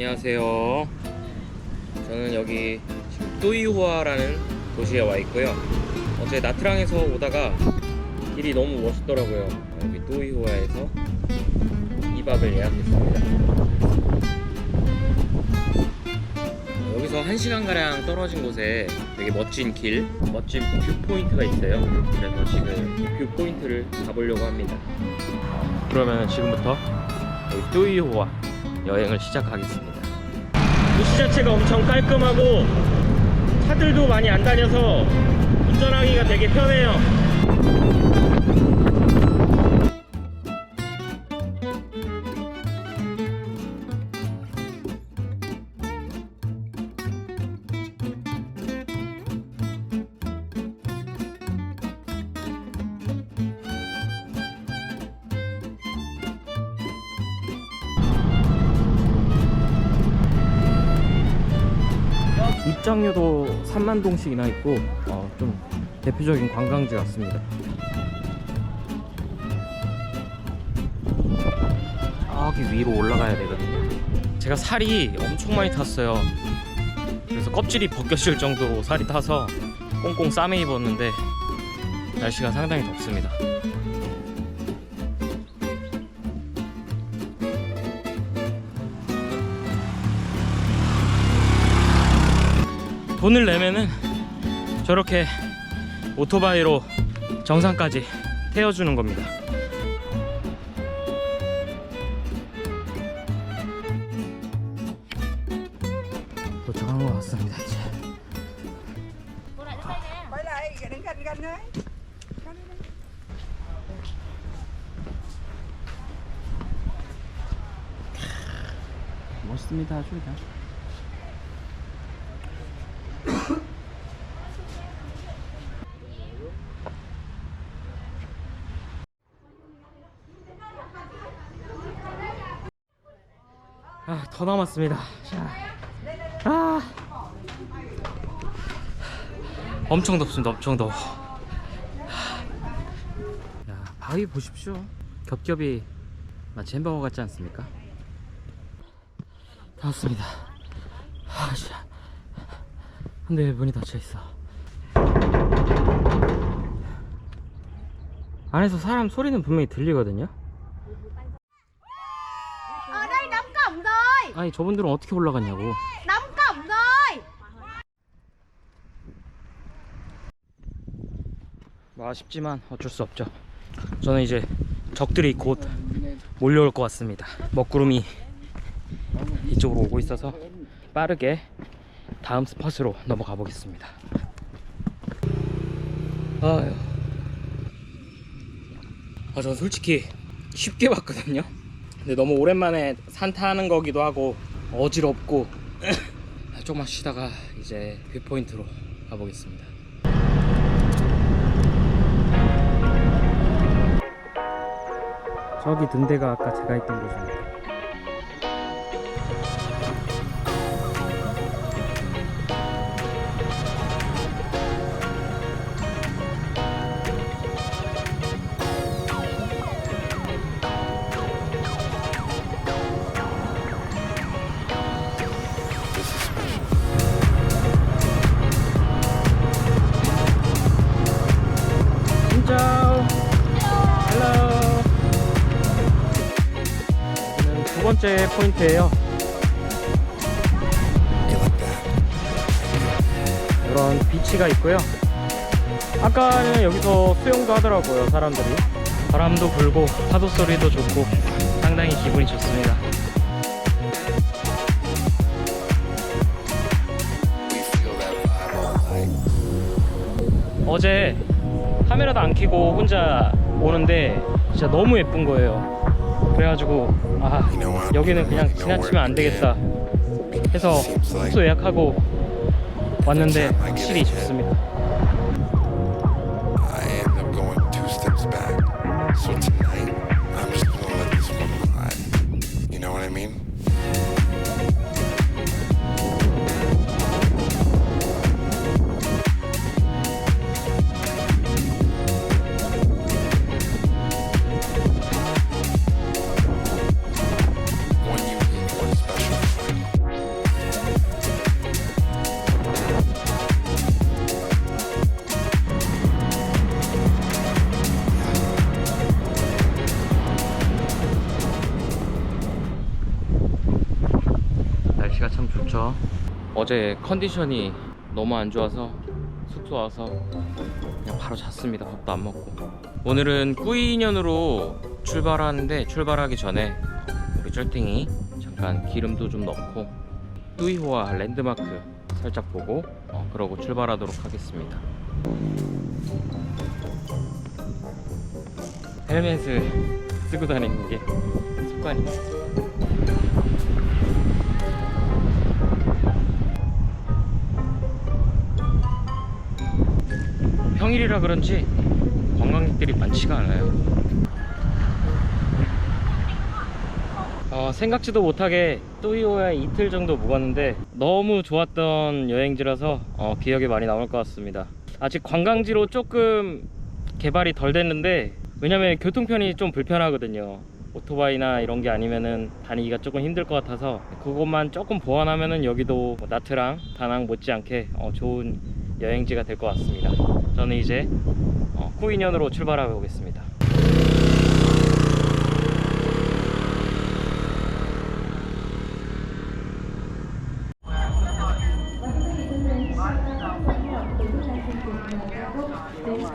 안녕하세요. 저는 여기 지금 또이호아라는 도시에 와 있고요. 어제 나트랑에서 오다가 길이 너무 멋있더라고요. 여기 또이호아에서 2박을 예약했습니다. 어, 여기서 1시간가량 떨어진 곳에 되게 멋진 길, 멋진 뷰 포인트가 있어요. 그래서 지금 뷰 포인트를 가보려고 합니다. 그러면 지금부터 여기 또이호아 여행을 시작하겠습니다. 도시 자체가 엄청 깔끔하고 차들도 많이 안 다녀서 운전하기가 되게 편해요. 입장료도 3만 동씩이나 있고 어, 좀 대표적인 관광지 같습니다. 저기 위로 올라가야 되거든요. 제가 살이 엄청 많이 탔어요. 그래서 껍질이 벗겨질 정도로 살이 타서 꽁꽁 싸매 입었는데 날씨가 상당히 덥습니다. 돈을 내면은 저렇게 오토바이로 정상까지 태워주는 겁니다. 도착한 것 같습니다 이제. 멋있습니다, 저기다. 아, 더 남았습니다. 자, 아, 엄청 덥습니다. 엄청 더워. 야, 바위 보십시오. 겹겹이 마치 햄버거 같지 않습니까? 다 왔습니다. 아, 씨. 근데 왜 문이 닫혀 있어? 안에서 사람 소리는 분명히 들리거든요. 아니 저분들은 어떻게 올라갔냐고. Cổng rồi 뭐 아쉽지만 어쩔 수 없죠. 저는 이제 적들이 곧 몰려올 것 같습니다. 먹구름이 이쪽으로 오고 있어서 빠르게 다음 스팟으로 넘어가 보겠습니다. 아유. 아, 전 솔직히 쉽게 봤거든요. 근데 너무 오랜만에 산 타는 거기도 하고 어지럽고 조금만 쉬다가 이제 뷰포인트로 가보겠습니다. 저기 등대가 아까 제가 있던 곳입니다. 짜오. 헬로. 두 번째 포인트예요. 이런 비치가 있고요. 아까는 여기서 수영도 하더라고요, 사람들이. 바람도 불고 파도 소리도 좋고 상당히 기분이 좋습니다. 어제 카메라도 안 켜고 혼자 오는데 진짜 너무 예쁜 거예요. 그래가지고 아 여기는 그냥 지나치면 안 되겠다 해서 숙소 예약하고 왔는데 확실히 좋습니다. 어제 컨디션이 너무 안 좋아서 숙소 와서 그냥 바로 잤습니다. 밥도 안 먹고. 오늘은 꾸이년으로 출발하는데 출발하기 전에 우리 쩔팅이 잠깐 기름도 좀 넣고 뚜이호와 랜드마크 살짝 보고 어, 그러고 출발하도록 하겠습니다. 헬멧을 쓰고 다니는 게 습관입니다. 평일이라 그런지 관광객들이 많지가 않아요. 어, 생각지도 못하게 또이오에 이틀 정도 묵었는데 너무 좋았던 여행지라서 어, 기억에 많이 남을 것 같습니다. 아직 관광지로 조금 개발이 덜 됐는데 왜냐면 교통편이 좀 불편하거든요. 오토바이나 이런 게 아니면은 다니기가 조금 힘들 것 같아서 그것만 조금 보완하면은 여기도 뭐 나트랑 다낭 못지않게 어, 좋은 여행지가 될 것 같습니다. 저는 이제 어, 코인현으로 출발해 보겠습니다.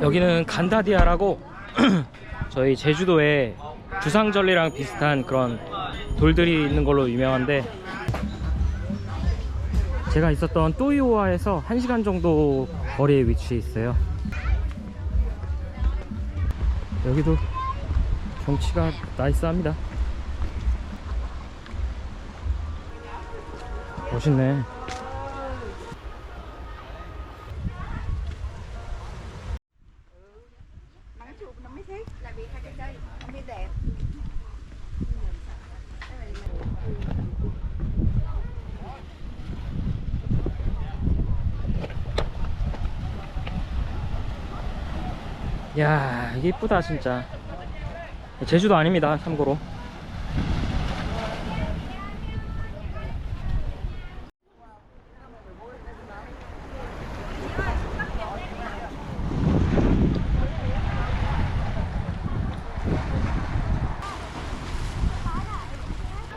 여기는 간다디아라고 저희 제주도에 주상절리랑 비슷한 그런 돌들이 있는 걸로 유명한데 제가 있었던 또이오아에서 1시간 정도 거리에 위치해 있어요. 여기도 경치가 나이스합니다. 멋있네 야 이쁘다 진짜. 제주도 아닙니다 참고로.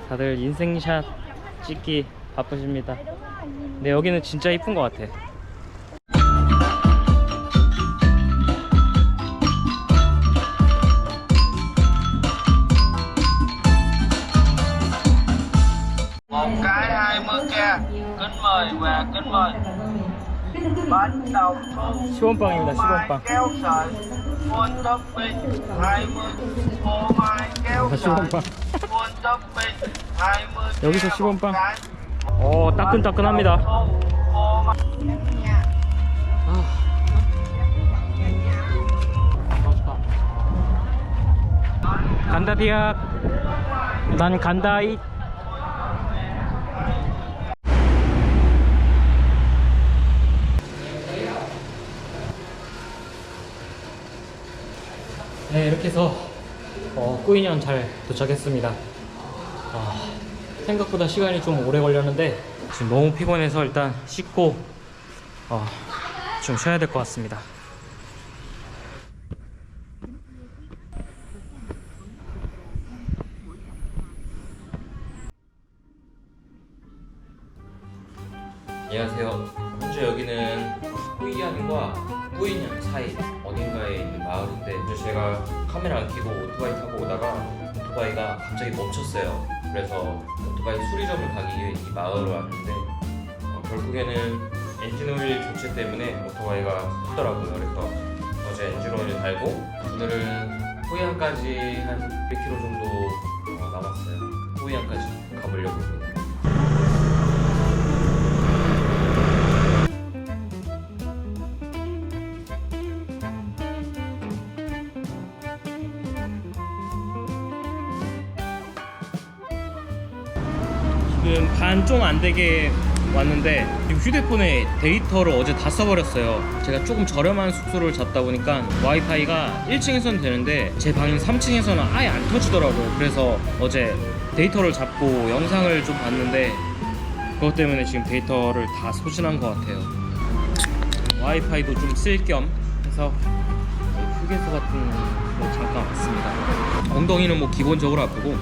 다들 인생샷 찍기 바쁘십니다. 근데 여기는 진짜 이쁜 것 같아 kính mời và kính mời bánh đồng thu 10원빵입니다 mai 10원빵 kéo sợi full topping 20 phô mai kéo sợi 10원빵 full topping 20 여기서 k 10원 빵. một cái. 어 따끈따끈합니다 간다 디악 난 간다이 네 이렇게 해서 어, 꾸인현 잘 도착했습니다. 아, 생각보다 시간이 좀 오래 걸렸는데 지금 너무 피곤해서 일단 씻고 어, 좀 쉬어야 될 것 같습니다. 안녕하세요. 현재 여기는 꾸이안과 꾸이년 사이 어딘가에 있는 마을인데 이제 제가 카메라 안 켜고 오토바이 타고 오다가 오토바이가 갑자기 멈췄어요. 그래서 오토바이 수리점을 가기 위해 이 마을로 왔는데 어, 결국에는 엔진 오일 교체 때문에 오토바이가 섰더라고요. 그래서 어제 엔진 오일 달고 오늘은 호이안까지 한 100km 정도 어, 남았어요. 호이안까지 안 되게 왔는데 휴대폰에 데이터를 어제 다 써버렸어요. 제가 조금 저렴한 숙소를 잡다 보니까 와이파이가 1층에서는 되는데 제 방인 3층에서는 아예 안 터지더라고요. 그래서 어제 데이터를 잡고 영상을 좀 봤는데 그것 때문에 지금 데이터를 다 소진한 것 같아요. 와이파이도 좀 쓸 겸 해서 휴게소 같은 거 잠깐 왔습니다. 엉덩이는 뭐 기본적으로 아프고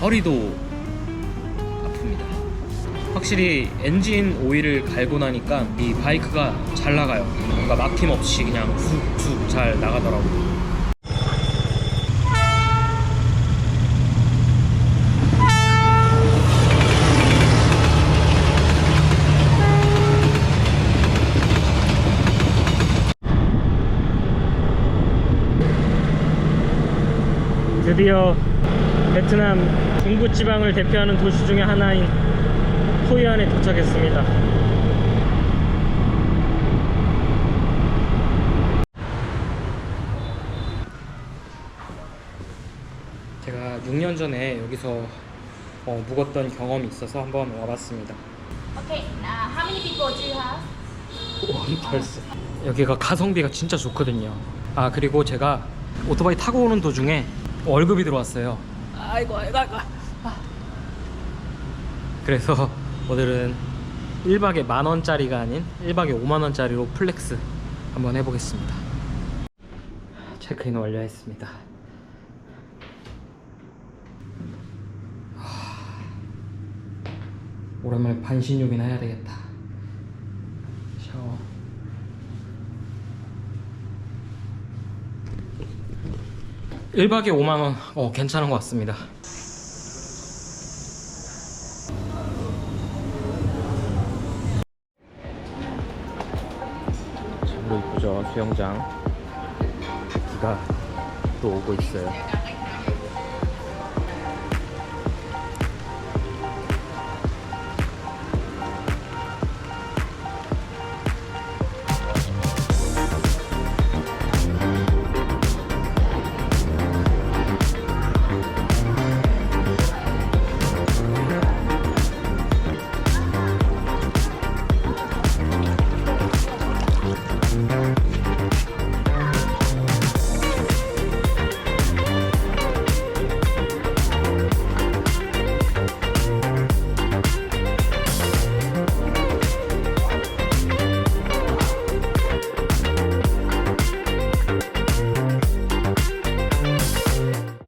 허리도. 확실히 엔진 오일을 갈고 나니까 이 바이크가 잘 나가요. 뭔가 막힘 없이 그냥 쑥쑥 잘 나가더라고요. 드디어 베트남 중부 지방을 대표하는 도시 중에 하나인 호이안에 도착했습니다. 제가 6년 전에 여기서 어, 묵었던 경험이 있어서 한번 와봤습니다. Okay, uh, how many people do you have? 벌써 여기가 가성비가 진짜 좋거든요. 아 그리고 제가 오토바이 타고 오는 도중에 월급이 들어왔어요. 아이고 아이고 아이고. 아. 그래서 오늘은 1박에 만 원짜리가 아닌 1박에 5만 원짜리로 플렉스 한번 해보겠습니다. 체크인 완료했습니다. 하, 오랜만에 반신욕이나 해야 되겠다. 샤워. 일박에 5만 원. 어, 괜찮은 것 같습니다. 수영장. 비가 또 오고 있어요.